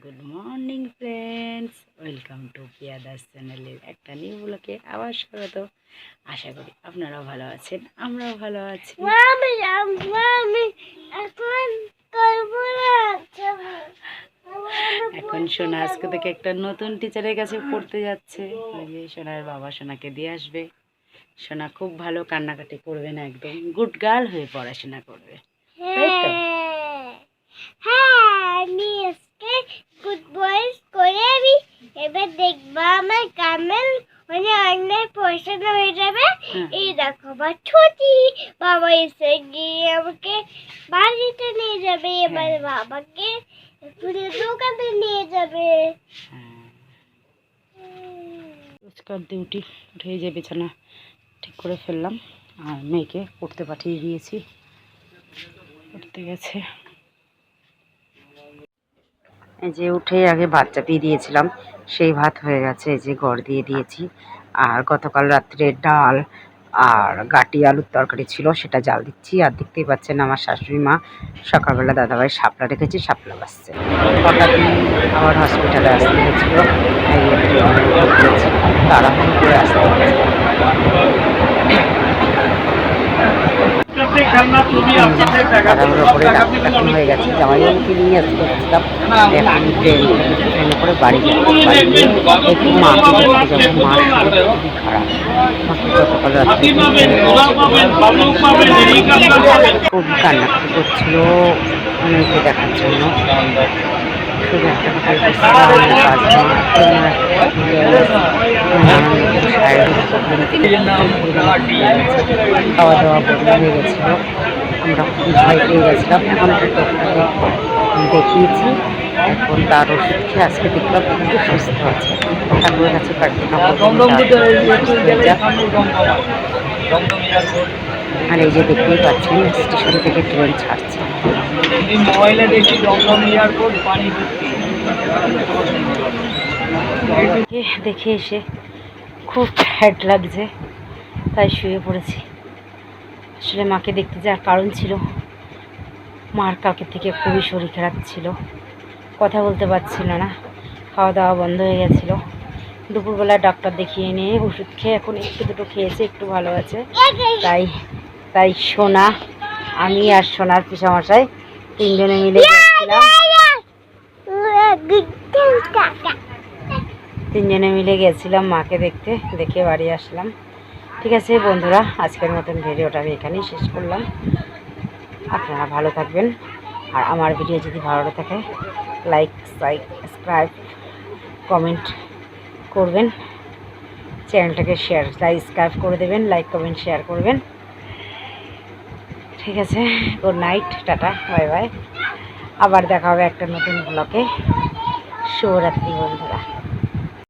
Good morning friends welcome to পিয়াদাস চ্যানেলের একটা new ব্লকে আবার স্বাগত। আশা করি আপনারাও ভালো আছেন আমরাও ভালো আছি। এখন সোনা আজকে থেকে একটা নতুন টিচারের কাছে পড়তে যাচ্ছে। সোনার বাবা সোনাকে দিয়ে আসবে। সোনা খুব ভালো কান্নাকাটি করবে না একদম। গুড গার্ল হয়ে পড়াশোনা করবে। তাই তো? হ্যাঁ। আমি আজকে গুড বয়েস করে আমি এবার দেখবা আমার কামেল মানে অনেক পয়সাটা হয়ে যাবে? হ্যাঁ। এই দেখো আমার ছুটি বাবা এসে গিয়ে আমাকে বাড়িতে নিয়ে যাবে এবার হ্যাঁ। বাবাকে ফুলের দোকানে নিয়ে যাবে। হ্যাঁ। রোজকার ডিউটি উঠে যে বিছানা ঠিক করে ফেললাম আর মেয়েকে পড়তে পাঠিয়ে দিয়েছি। পড়তে গেছে। এই যে উঠে আগে ভাত চাপিয়ে দিয়েছিলাম সেই ভাত হয়ে গেছে এই যে গড় দিয়ে দিয়েছি। আর গতকাল রাত্রে ডাল আর গাটি আলুর তরকারি ছিল, সেটা জাল দিচ্ছি। আর দেখতেই পাচ্ছেন আমার শাশুড়ি মা সকালবেলা দাদাভাই সাপলা রেখেছি সাপলা বাসছে আমার হসপিটালে আসতে হয়েছিল। তাড়াহুড়ো করে আসতে হয়েছে তাড়াহুড়ো করে ডাক্তার হয়ে গেছে। জামাইবাবুকে নিয়ে আসতে এখন ট্রেন ট্রেনে করে বাড়ি বাড়ি একটু মাকে দেখতে যাব মার খুবই খারাপ। রাত্রে খুবই কান্নাকাটি করছিল মেয়েকে দেখার জন্য। খাওয়া দাওয়া বন্ধ হয়ে গেছিল আমরা খুবই ভয় পেয়ে গেছিলাম এখন দেখিয়েছি এখন তার ওষুধ খেয়ে আজকে দেখলাম একটু সুস্থ আছে ঠাকুরের কাছে। আর এই যে দেখতেই পাচ্ছেন, স্টেশন থেকে ট্রেন ছাড়ছে ময়লা দেখি দমদম এয়ারপোর্ট, পানি দেখে এসে খুব হ্যাড লাগছে, তাই শুয়ে পড়েছি। আসলে মাকে দেখতে যাওয়ার কারণ ছিল, মার কাকের থেকে খুবই শরীর খারাপ ছিল, কথা বলতে পারছিল না খাওয়া দাওয়া বন্ধ হয়ে গেছিল। দুপুরবেলা ডাক্তার দেখিয়ে নিয়ে ওষুধ খেয়ে এখন একটু দুটো খেয়েছে, একটু ভালো আছে। তাই তাই সোনা, আমি আর সোনার পিসামশাই তিনজনে মিলে গেছিলাম তিনজনে মিলে গেছিলাম মাকে দেখতে দেখে বাড়ি আসলাম ঠিক আছে বন্ধুরা আজকের মতন ভিডিওটা আমি এখানেই শেষ করলাম আপনারা ভালো থাকবেন আর আমার ভিডিও যদি ভালো থাকে লাইক সাবস্ক্রাইব কমেন্ট করবেন চ্যানেলটাকে শেয়ার সাবস্ক্রাইব করে দেবেন লাইক কমেন্ট শেয়ার করবেন ঠিক আছে good night tata bye bye আবার দেখা হবে একটা নতুন ব্লকে শুভরাত্রি বন্ধুরা।